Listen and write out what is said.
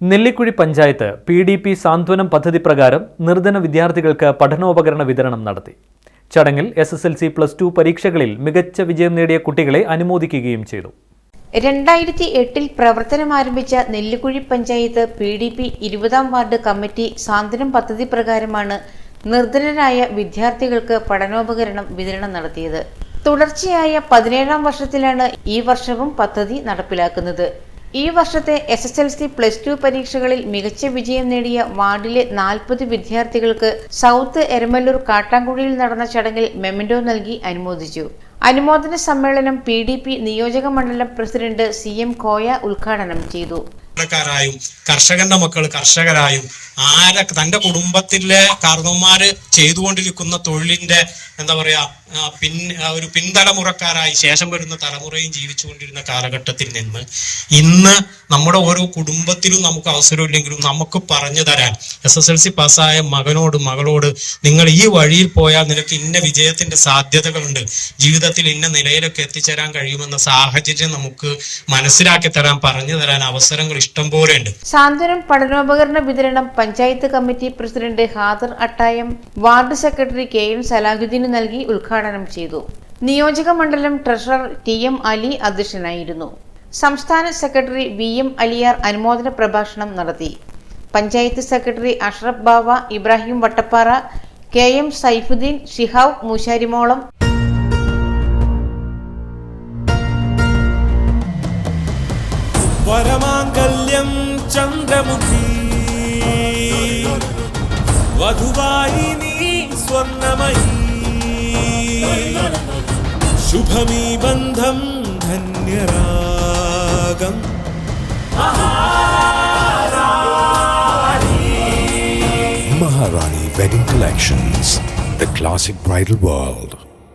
Nellikuzhi panchayat P D P Santhwanam പദ്ധതി പ്രകാരം നിർധന വിദ്യാർത്ഥികൾക്ക് പഠനോപകരണ വിതരണം നടത്തി. ചടങ്ങിൽ S S L C plus two പരീക്ഷകളിൽ മികച്ച വിജയം നേടിയ കുട്ടികളെ അനുമോദിക്കുകയും ചെയ്തു. രണ്ടായിരത്തി എട്ടിൽ പ്രവർത്തനം ആരംഭിച്ച Nellikuzhi panchayat P D P ഇരുപതാം വാർഡ് കമ്മിറ്റി സാന്ത്വനം പദ്ധതി പ്രകാരമാണ് നിർധനരായ വിദ്യാർത്ഥികൾക്ക് പഠനോപകരണം വിതരണം നടത്തിയത്. തുടർച്ചയായ പതിനേഴാം വർഷത്തിലാണ് ഈ വർഷവും പദ്ധതി നടപ്പിലാക്കുന്നത്. ഈ വർഷത്തെ S S L C plus two പരീക്ഷകളിൽ മികച്ച വിജയം നേടിയ വാർഡിലെ നാൽപ്പത് വിദ്യാർത്ഥികൾക്ക് സൗത്ത് എരമല്ലൂർ കാട്ടാങ്കുഴിയിൽ നടന്ന ചടങ്ങിൽ മെമന്റോ നൽകി അനുമോദിച്ചു. അനുമോദന സമ്മേളനം പി ഡി പി നിയോജക മണ്ഡലം പ്രസിഡന്റ് സി എം കോയ ഉദ്ഘാടനം ചെയ്തു. ക്കാരായും കർഷകന്റെ മക്കൾ കർഷകരായും ആരെ തന്റെ കുടുംബത്തിലെ കാർന്നവന്മാര് ചെയ്തുകൊണ്ടിരിക്കുന്ന തൊഴിലിന്റെ എന്താ പറയാ പിൻ ഒരു പിൻതലമുറക്കാരായി ശേഷം വരുന്ന തലമുറയും ജീവിച്ചുകൊണ്ടിരുന്ന കാലഘട്ടത്തിൽ നിന്ന് ഇന്ന് നമ്മുടെ ഓരോ കുടുംബത്തിലും നമുക്ക് അവസരമില്ലെങ്കിലും നമുക്ക് പറഞ്ഞു തരാൻ. എസ് എസ് എൽ സി പാസ്സായ മകനോട് മകളോട് നിങ്ങൾ ഈ വഴിയിൽ പോയാൽ നിനക്ക് ഇന്ന വിജയത്തിന്റെ സാധ്യതകളുണ്ട്. ജീവിതത്തിൽ ഇന്ന നിലയിലൊക്കെ എത്തിച്ചേരാൻ കഴിയുമെന്ന സാഹചര്യം നമുക്ക് മനസ്സിലാക്കി തരാൻ പറഞ്ഞു തരാൻ അവസരങ്ങൾ ഇഷ്ടം പോലെ ഉണ്ട്. സാന്ത്വനം പഠനോപകരണ വിതരണം panchayat committee president Hadar Attayam ward secretary K N സലാഹുദ്ദീന് നൽകി ഉദ്ഘാടനം ചെയ്തു. നിയോജക മണ്ഡലം ട്രഷറർ ടി എം അലി അധ്യക്ഷനായിരുന്നു. സംസ്ഥാന സെക്രട്ടറി വി എം അലിയാർ അനുമോദന പ്രഭാഷണം നടത്തി. Panchayat secretary Ashraf Bava Ibrahim Vattappara K M Saifuddeen Shihab മൂശാരിമോളം. വരമാംഗല്യം ചന്ദ്രമുഖി. വധുവായി നീ സ്വർണമയി. ശുഭമീ ബന്ധം रागं Maharani Wedding Collections, the classic bridal world.